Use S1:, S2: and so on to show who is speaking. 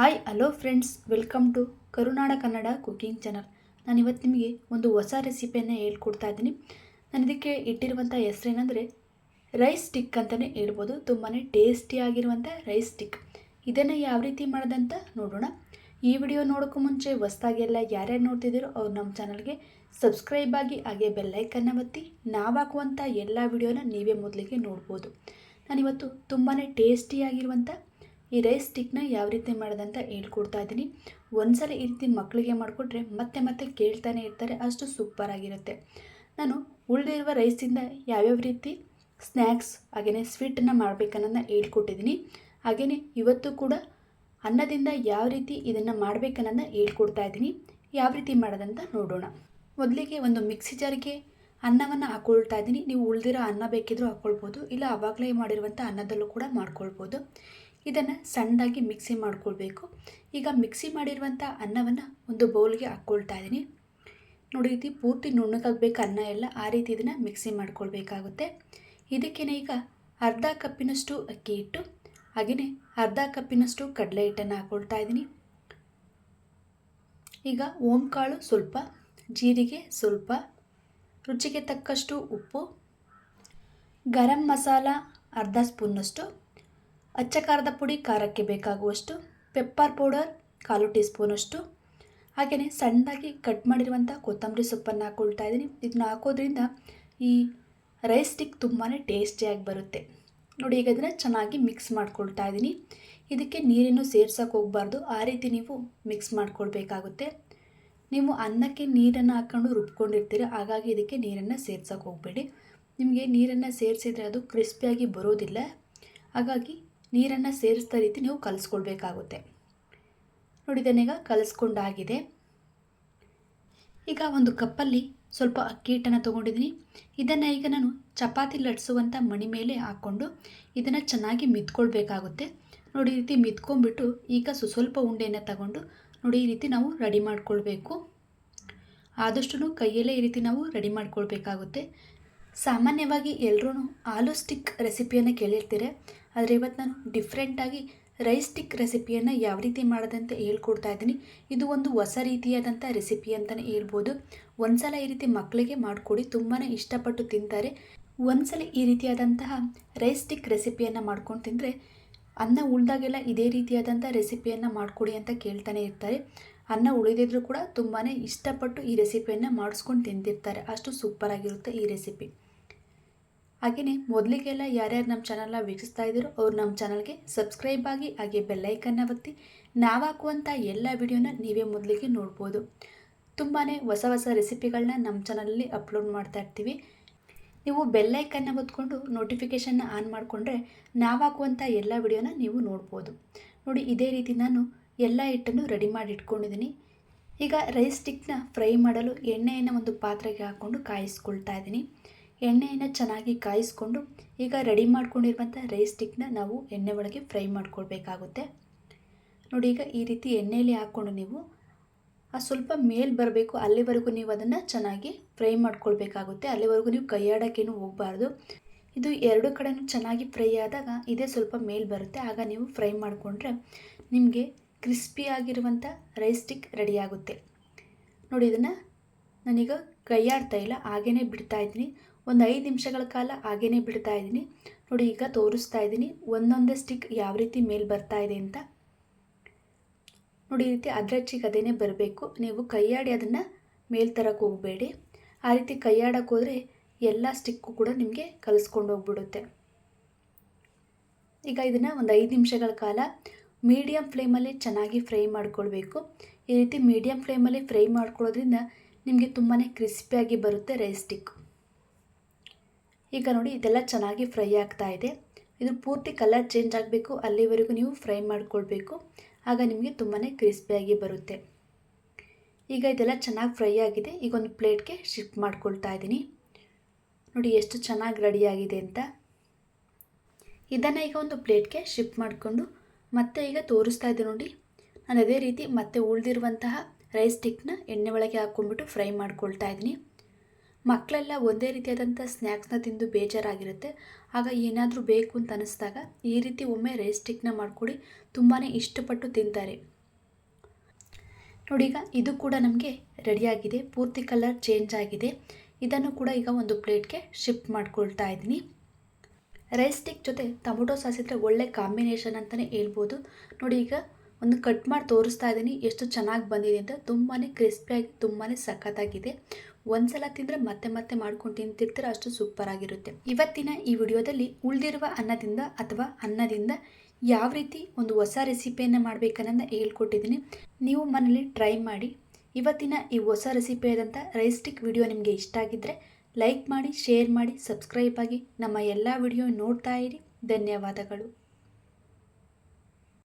S1: Hi hello friends welcome to Karunada Kannada cooking channel ನಾನು ಇವತ್ತು ನಿಮಗೆ ಒಂದು ಹೊಸ ರೆಸಿಪಿಯನ್ನು ಹೇಳ್ಕೊಡ್ತಾ ಇದ್ದೀನಿ. ನಾನು ಇದಕ್ಕೆ ಇಟ್ಟಿರುವಂಥ ಹೆಸರೇನೆಂದರೆ ರೈಸ್ ಸ್ಟಿಕ್ ಅಂತಲೇ ಹೇಳ್ಬೋದು. ತುಂಬಾ ಟೇಸ್ಟಿಯಾಗಿರುವಂಥ ರೈಸ್ ಸ್ಟಿಕ್ ಇದನ್ನು ಯಾವ ರೀತಿ ಮಾಡೋದಂತ ನೋಡೋಣ. ಈ ವಿಡಿಯೋ ನೋಡೋಕ್ಕೂ ಮುಂಚೆ ಹೊಸ್ದಾಗೆಲ್ಲ ಯಾರ್ಯಾರು ನೋಡ್ತಿದ್ದೀರೋ ಅವ್ರು ನಮ್ಮ ಚಾನಲ್ಗೆ ಸಬ್ಸ್ಕ್ರೈಬ್ ಆಗಿ ಹಾಗೆ ಬೆಲ್ಲೈಕನ್ನು ಒತ್ತಿ ನಾವು ಹಾಕುವಂಥ ಎಲ್ಲ ವಿಡಿಯೋನ ನೀವೇ ಮೊದಲಿಗೆ ನೋಡ್ಬೋದು. ನಾನಿವತ್ತು ತುಂಬಾ ಟೇಸ್ಟಿಯಾಗಿರುವಂಥ ಈ ರೈಸ್ ಸ್ಟಿಕ್ನ ಯಾವ ರೀತಿ ಮಾಡೋದಂತ ಹೇಳ್ಕೊಡ್ತಾ ಇದ್ದೀನಿ. ಒಂದ್ಸಲ ಈ ರೀತಿ ಮಕ್ಕಳಿಗೆ ಮಾಡಿಕೊಟ್ರೆ ಮತ್ತೆ ಮತ್ತೆ ಕೇಳ್ತಾನೆ ಇರ್ತಾರೆ, ಅಷ್ಟು ಸೂಪರ್ ಆಗಿರುತ್ತೆ. ನಾನು ಉಳಿದಿರುವ ರೈಸಿಂದ ಯಾವ್ಯಾವ ರೀತಿ ಸ್ನ್ಯಾಕ್ಸ್ ಹಾಗೆಯೇ ಸ್ವೀಟನ್ನು ಮಾಡಬೇಕನ್ನೋದನ್ನ ಹೇಳ್ಕೊಟ್ಟಿದ್ದೀನಿ. ಹಾಗೆಯೇ ಇವತ್ತು ಕೂಡ ಅನ್ನದಿಂದ ಯಾವ ರೀತಿ ಇದನ್ನು ಮಾಡಬೇಕನ್ನೋದನ್ನ ಹೇಳ್ಕೊಡ್ತಾ ಇದ್ದೀನಿ. ಯಾವ ರೀತಿ ಮಾಡೋದಂತ ನೋಡೋಣ. ಮೊದಲಿಗೆ ಒಂದು ಮಿಕ್ಸಿ ಜಾರಿಗೆ ಅನ್ನವನ್ನು ಹಾಕ್ಕೊಳ್ತಾ ಇದ್ದೀನಿ. ನೀವು ಉಳಿದಿರೋ ಅನ್ನ ಬೇಕಿದ್ರೂ ಹಾಕ್ಕೊಳ್ಬೋದು ಇಲ್ಲ ಆವಾಗಲೇ ಮಾಡಿರುವಂಥ ಅನ್ನದಲ್ಲೂ ಕೂಡ ಮಾಡ್ಕೊಳ್ಬೋದು. ಇದನ್ನು ಸಣ್ಣದಾಗಿ ಮಿಕ್ಸಿ ಮಾಡ್ಕೊಳ್ಬೇಕು. ಈಗ ಮಿಕ್ಸಿ ಮಾಡಿರುವಂಥ ಅನ್ನವನ್ನು ಒಂದು ಬೌಲ್ಗೆ ಹಾಕ್ಕೊಳ್ತಾ ಇದ್ದೀನಿ ನೋಡಿ ರೀತಿ ಪೂರ್ತಿ ನುಣ್ಣಗಾಗಬೇಕು ಅನ್ನ ಎಲ್ಲ ಆ ರೀತಿ ಇದನ್ನು ಮಿಕ್ಸಿ ಮಾಡ್ಕೊಳ್ಬೇಕಾಗುತ್ತೆ. ಇದಕ್ಕೇನೆ ಈಗ ಅರ್ಧ ಕಪ್ಪಿನಷ್ಟು ಅಕ್ಕಿ ಹಿಟ್ಟು ಹಾಗೆಯೇ ಅರ್ಧ ಕಪ್ಪಿನಷ್ಟು ಕಡಲೆ ಹಿಟ್ಟನ್ನು ಹಾಕ್ಕೊಳ್ತಾ ಇದ್ದೀನಿ ಈಗ ಓಂಕಾಳು ಸ್ವಲ್ಪ, ಜೀರಿಗೆ ಸ್ವಲ್ಪ, ರುಚಿಗೆ ತಕ್ಕಷ್ಟು ಉಪ್ಪು, ಗರಂ ಮಸಾಲ ಅರ್ಧ ಸ್ಪೂನ್ನಷ್ಟು ಅಚ್ಚ ಖಾರದ ಪುಡಿ, ಖಾರಕ್ಕೆ ಬೇಕಾಗುವಷ್ಟು ಪೆಪ್ಪರ್ ಪೌಡರ್ ಕಾಲು ಟೀ ಸ್ಪೂನಷ್ಟು ಹಾಗೆಯೇ ಸಣ್ಣದಾಗಿ ಕಟ್ ಮಾಡಿರುವಂಥ ಕೊತ್ತಂಬರಿ ಸೊಪ್ಪನ್ನು ಹಾಕೊಳ್ತಾ ಇದ್ದೀನಿ. ಇದನ್ನ ಹಾಕೋದ್ರಿಂದ ಈ ರೈಸ್ ಸ್ಟಿಕ್ ತುಂಬಾ ಟೇಸ್ಟಿಯಾಗಿ ಬರುತ್ತೆ. ನೋಡಿ, ಈಗ ಇದನ್ನು ಚೆನ್ನಾಗಿ ಮಿಕ್ಸ್ ಮಾಡ್ಕೊಳ್ತಾ ಇದ್ದೀನಿ. ಇದಕ್ಕೆ ನೀರನ್ನು ಸೇರ್ಸೋಕೆ ಹೋಗಬಾರ್ದು. ಆ ರೀತಿ ನೀವು ಮಿಕ್ಸ್ ಮಾಡ್ಕೊಳ್ಬೇಕಾಗುತ್ತೆ. ನೀವು ಅನ್ನಕ್ಕೆ ನೀರನ್ನು ಹಾಕ್ಕೊಂಡು ರುಬ್ಕೊಂಡಿರ್ತೀರ, ಹಾಗಾಗಿ ಇದಕ್ಕೆ ನೀರನ್ನು ಸೇರ್ಸೋಕೆ ಹೋಗಬೇಡಿ. ನಿಮಗೆ ನೀರನ್ನು ಸೇರಿಸಿದರೆ ಅದು ಕ್ರಿಸ್ಪಿಯಾಗಿ ಬರೋದಿಲ್ಲ. ಹಾಗಾಗಿ ನೀರನ್ನು ಸೇರಿಸಿದ ರೀತಿ ನೀವು ಕಲಿಸ್ಕೊಳ್ಬೇಕಾಗುತ್ತೆ ನೋಡಿ ಇದನ್ನೀಗ ಕಲಿಸ್ಕೊಂಡಾಗಿದೆ. ಈಗ ಒಂದು ಕಪ್ಪಲ್ಲಿ ಸ್ವಲ್ಪ ಅಕ್ಕಿ ಹಿಟ್ಟನ್ನು ತೊಗೊಂಡಿದ್ದೀನಿ. ಇದನ್ನು ಈಗ ನಾನು ಚಪಾತಿ ಲಟ್ಸುವಂಥ ಮಣಿ ಮೇಲೆ ಹಾಕ್ಕೊಂಡು ಇದನ್ನು ಚೆನ್ನಾಗಿ ಮಿತ್ಕೊಳ್ಬೇಕಾಗುತ್ತೆ. ನೋಡಿ ರೀತಿ ಮಿತ್ಕೊಂಡ್ಬಿಟ್ಟು ಈಗ ಸುಸ್ವಲ್ಪ ಉಂಡೆಯನ್ನು ತಗೊಂಡು ನೋಡಿ ಈ ರೀತಿ ನಾವು ರೆಡಿ ಮಾಡಿಕೊಳ್ಬೇಕು. ಆದಷ್ಟು ಕೈಯಲ್ಲೇ ಈ ರೀತಿ ನಾವು ರೆಡಿ ಮಾಡ್ಕೊಳ್ಬೇಕಾಗುತ್ತೆ. ಸಾಮಾನ್ಯವಾಗಿ ಎಲ್ಲರೂ ಆಲೂ ಸ್ಟಿಕ್ ರೆಸಿಪಿಯನ್ನು ಕೇಳಿರ್ತೀರ. ಆದರೆ ಇವತ್ತು ನಾನು ಡಿಫ್ರೆಂಟಾಗಿ ರೈಸ್ ಸ್ಟಿಕ್ ರೆಸಿಪಿಯನ್ನು ಯಾವ ರೀತಿ ಮಾಡೋದಂತ ಹೇಳ್ಕೊಡ್ತಾ ಇದ್ದೀನಿ. ಇದು ಒಂದು ಹೊಸ ರೀತಿಯಾದಂಥ ರೆಸಿಪಿ ಅಂತಲೇ ಹೇಳ್ಬೋದು. ಒಂದ್ಸಲ ಈ ರೀತಿ ಮಕ್ಕಳಿಗೆ ಮಾಡಿಕೊಡಿ ತುಂಬಾ ಇಷ್ಟಪಟ್ಟು ತಿಂತಾರೆ. ಒಂದ್ಸಲ ಈ ರೀತಿಯಾದಂತಹ ರೈಸ್ ಸ್ಟಿಕ್ ರೆಸಿಪಿಯನ್ನು ಮಾಡ್ಕೊಂಡು ತಿಂದರೆ ಅನ್ನ ಉಳಿದಾಗೆಲ್ಲ ಇದೇ ರೀತಿಯಾದಂಥ ರೆಸಿಪಿಯನ್ನು ಮಾಡಿಕೊಡಿ ಅಂತ ಕೇಳ್ತಾನೆ ಇರ್ತಾರೆ. ಅನ್ನ ಉಳಿದಿದ್ರೂ ಕೂಡ ತುಂಬಾ ಇಷ್ಟಪಟ್ಟು ಈ ರೆಸಿಪಿಯನ್ನು ಮಾಡಿಸ್ಕೊಂಡು ತಿಂತಿರ್ತಾರೆ. ಅಷ್ಟು ಸೂಪರಾಗಿರುತ್ತೆ ಈ ರೆಸಿಪಿ ಹಾಗೆಯೇ ಮೊದಲಿಗೆಲ್ಲ ಯಾರ್ಯಾರು ನಮ್ಮ ಚಾನಲ್ನ ವೀಕ್ಷಿಸ್ತಾ ಇದ್ದೀರೋ ಅವ್ರು ನಮ್ಮ ಚಾನಲ್ಗೆ ಸಬ್ಸ್ಕ್ರೈಬ್ ಆಗಿ ಹಾಗೆ ಬೆಲ್ಲೈಕನ್ನ ಒತ್ತಿ ನಾವು ಹಾಕುವಂಥ ಎಲ್ಲ ವಿಡಿಯೋನ ನೀವೇ ಮೊದಲಿಗೆ ನೋಡ್ಬೋದು. ತುಂಬಾ ಹೊಸ ಹೊಸ ರೆಸಿಪಿಗಳನ್ನ ನಮ್ಮ ಚಾನಲಲ್ಲಿ ಅಪ್ಲೋಡ್ ಮಾಡ್ತಾ ಇರ್ತೀವಿ. ನೀವು ಬೆಲ್ಲೈಕನ್ನ ಒತ್ಕೊಂಡು ನೋಟಿಫಿಕೇಷನ್ನ ಆನ್ ಮಾಡಿಕೊಂಡ್ರೆ ನಾವು ಹಾಕುವಂಥ ಎಲ್ಲ ವಿಡಿಯೋನ ನೀವು ನೋಡ್ಬೋದು. ನೋಡಿ ಇದೇ ರೀತಿ ನಾನು ಎಲ್ಲ ಹಿಟ್ಟನ್ನು ರೆಡಿ ಮಾಡಿ ಇಟ್ಕೊಂಡಿದ್ದೀನಿ. ಈಗ ರೈಸ್ ಸ್ಟಿಕ್ನ ಫ್ರೈ ಮಾಡಲು ಎಣ್ಣೆಯನ್ನು ಒಂದು ಪಾತ್ರೆಗೆ ಹಾಕ್ಕೊಂಡು ಕಾಯಿಸ್ಕೊಳ್ತಾ ಇದ್ದೀನಿ. ಎಣ್ಣೆಯನ್ನು ಚೆನ್ನಾಗಿ ಕಾಯಿಸ್ಕೊಂಡು ಈಗ ರೆಡಿ ಮಾಡ್ಕೊಂಡಿರುವಂಥ ರೈಸ್ ಸ್ಟಿಕ್ನ ನಾವು ಎಣ್ಣೆ ಒಳಗೆ ಫ್ರೈ ಮಾಡ್ಕೊಳ್ಬೇಕಾಗುತ್ತೆ. ನೋಡಿ, ಈಗ ಈ ರೀತಿ ಎಣ್ಣೆಯಲ್ಲಿ ಹಾಕ್ಕೊಂಡು ನೀವು ಆ ಸ್ವಲ್ಪ ಮೇಲ್ ಬರಬೇಕು, ಅಲ್ಲಿವರೆಗೂ ನೀವು ಅದನ್ನು ಚೆನ್ನಾಗಿ ಫ್ರೈ ಮಾಡ್ಕೊಳ್ಬೇಕಾಗುತ್ತೆ. ಅಲ್ಲಿವರೆಗೂ ನೀವು ಕೈಯಾಡೋಕ್ಕೇನು ಹೋಗಬಾರ್ದು. ಇದು ಎರಡು ಕಡೆನೂ ಚೆನ್ನಾಗಿ ಫ್ರೈ ಆದಾಗ ಇದೇ ಸ್ವಲ್ಪ ಮೇಲ್ ಬರುತ್ತೆ. ಆಗ ನೀವು ಫ್ರೈ ಮಾಡಿಕೊಂಡ್ರೆ ನಿಮಗೆ ಕ್ರಿಸ್ಪಿಯಾಗಿರುವಂಥ ರೈಸ್ ಸ್ಟಿಕ್ ರೆಡಿಯಾಗುತ್ತೆ ನೋಡಿ, ಇದನ್ನು ನಾನೀಗ ಕೈಯಾಡ್ತಾ ಇಲ್ಲ ಹಾಗೇ ಬಿಡ್ತಾ ಇದ್ದೀನಿ. ಒಂದು ಐದು ನಿಮಿಷಗಳ ಕಾಲ ಹಾಗೇನೆ ಬಿಡ್ತಾ ಇದ್ದೀನಿ. ನೋಡಿ, ಈಗ ತೋರಿಸ್ತಾ ಇದ್ದೀನಿ. ಒಂದೊಂದೇ ಸ್ಟಿಕ್ ಯಾವ ರೀತಿ ಮೇಲೆ ಬರ್ತಾ ಇದೆ ಅಂತ. ನೋಡಿ, ಈ ರೀತಿ ಅದ್ರಚ್ಚಿಗೆ ಅದೇನೇ ಬರಬೇಕು. ನೀವು ಕೈಯಾಡಿ ಅದನ್ನು ಮೇಲ್ ತರಕ್ಕೆ ಹೋಗಬೇಡಿ. ಆ ರೀತಿ ಕೈಯಾಡಕ್ಕೆ ಹೋದರೆ ಎಲ್ಲ ಸ್ಟಿಕ್ಕು ಕೂಡ ನಿಮಗೆ ಕಲಿಸ್ಕೊಂಡು ಹೋಗ್ಬಿಡುತ್ತೆ. ಈಗ ಇದನ್ನು ಒಂದು ಐದು ನಿಮಿಷಗಳ ಕಾಲ ಮೀಡಿಯಮ್ ಫ್ಲೇಮಲ್ಲಿ ಚೆನ್ನಾಗಿ ಫ್ರೈ ಮಾಡ್ಕೊಳ್ಬೇಕು. ಈ ರೀತಿ ಮೀಡಿಯಮ್ ಫ್ಲೇಮಲ್ಲಿ ಫ್ರೈ ಮಾಡ್ಕೊಳ್ಳೋದ್ರಿಂದ ನಿಮಗೆ ತುಂಬಾ ಕ್ರಿಸ್ಪಿಯಾಗಿ ಬರುತ್ತೆ ರೈಸ್ ಸ್ಟಿಕ್ ಈಗ ನೋಡಿ, ಇದೆಲ್ಲ ಚೆನ್ನಾಗಿ ಫ್ರೈ ಆಗ್ತಾ ಇದೆ. ಇದು ಪೂರ್ತಿ ಕಲರ್ ಚೇಂಜ್ ಆಗಬೇಕು. ಅಲ್ಲಿವರೆಗೂ ನೀವು ಫ್ರೈ ಮಾಡಿಕೊಳ್ಬೇಕು. ಆಗ ನಿಮಗೆ ತುಂಬಾ ಕ್ರಿಸ್ಪಿಯಾಗಿ ಬರುತ್ತೆ. ಈಗ ಇದೆಲ್ಲ ಚೆನ್ನಾಗಿ ಫ್ರೈ ಆಗಿದೆ. ಈಗ ಒಂದು ಪ್ಲೇಟ್ಗೆ ಶಿಫ್ಟ್ ಮಾಡ್ಕೊಳ್ತಾ ಇದ್ದೀನಿ. ನೋಡಿ, ಎಷ್ಟು ಚೆನ್ನಾಗಿ ರೆಡಿಯಾಗಿದೆ ಅಂತ. ಇದನ್ನು ಈಗ ಒಂದು ಪ್ಲೇಟ್ಗೆ ಶಿಫ್ಟ್ ಮಾಡಿಕೊಂಡು ಮತ್ತೆ ಈಗ ತೋರಿಸ್ತಾ ಇದ್ದೆ ನೋಡಿ. ನಾನು ಅದೇ ರೀತಿ ಮತ್ತೆ ಉಳಿದಿರುವಂತಹ ರೈಸ್ ಸ್ಟಿಕ್ನ ಎಣ್ಣೆ ಒಳಗೆ ಹಾಕ್ಕೊಂಡ್ಬಿಟ್ಟು ಫ್ರೈ ಮಾಡ್ಕೊಳ್ತಾ ಇದ್ದೀನಿ. ಮಕ್ಕಳೆಲ್ಲ ಒಂದೇ ರೀತಿಯಾದಂಥ ಸ್ನ್ಯಾಕ್ಸ್ನ ತಿಂದು ಬೇಜಾರಾಗಿರುತ್ತೆ. ಆಗ ಏನಾದರೂ ಬೇಕು ಅಂತ ಅನ್ನಿಸ್ದಾಗ ಈ ರೀತಿ ಒಮ್ಮೆ ರೈಸ್ ಸ್ಟಿಕ್ನ ಮಾಡಿಕೊಡಿ ತುಂಬಾ ಇಷ್ಟಪಟ್ಟು ತಿಂತಾರೆ. ನೋಡಿ ಈಗ ಇದು ಕೂಡ ನಮಗೆ ರೆಡಿಯಾಗಿದೆ ಪೂರ್ತಿ ಕಲರ್ ಚೇಂಜ್ ಆಗಿದೆ. ಇದನ್ನು ಕೂಡ ಈಗ ಒಂದು ಪ್ಲೇಟ್ಗೆ ಶಿಫ್ಟ್ ಮಾಡ್ಕೊಳ್ತಾ ಇದ್ದೀನಿ. ರೈಸ್ ಸ್ಟಿಕ್ ಜೊತೆ ಟೊಮೊಟೊ ಸಾಸ್ ಇದ್ದರೆ ಒಳ್ಳೆ ಕಾಂಬಿನೇಷನ್ ಅಂತಲೇ ಹೇಳ್ಬೋದು. ನೋಡಿ ಈಗ ಒಂದು ಕಟ್ ಮಾಡಿ ತೋರಿಸ್ತಾ ಇದ್ದೀನಿ, ಎಷ್ಟು ಚೆನ್ನಾಗಿ ಬಂದಿದೆ ಅಂತ. ತುಂಬಾ ಕ್ರಿಸ್ಪಿಯಾಗಿ ತುಂಬಾ ಸಖತ್ತಾಗಿದೆ. ಒಂದ್ಸಲ ತಿಂದರೆ ಮತ್ತೆ ಮತ್ತೆ ಮಾಡ್ಕೊಂಡು ತಿಂತಿರ್ತಾರೆ ಅಷ್ಟು ಸೂಪರ್ ಆಗಿರುತ್ತೆ. ಇವತ್ತಿನ ಈ ವಿಡಿಯೋದಲ್ಲಿ ಉಳಿದಿರುವ ಅನ್ನದಿಂದ ಅಥವಾ ಅನ್ನದಿಂದ ಯಾವ ರೀತಿ ಒಂದು ಹೊಸ ರೆಸಿಪಿಯನ್ನು ಮಾಡಬೇಕನ್ನೋದನ್ನ ಹೇಳ್ಕೊಟ್ಟಿದ್ದೀನಿ. ನೀವು ಮನೇಲಿ ಟ್ರೈ ಮಾಡಿ. ಇವತ್ತಿನ ಈ ಹೊಸ ರೆಸಿಪಿ ಆದಂಥ ರೈಸ್ ಸ್ಟಿಕ್ ವಿಡಿಯೋ ನಿಮಗೆ ಇಷ್ಟ ಆಗಿದ್ದರೆ ಲೈಕ್ ಮಾಡಿ ಶೇರ್ ಮಾಡಿ ಸಬ್ಸ್ಕ್ರೈಬ್ ಆಗಿ ನಮ್ಮ ಎಲ್ಲ ವಿಡಿಯೋ ನೋಡ್ತಾ ಇರಿ. ಧನ್ಯವಾದಗಳು.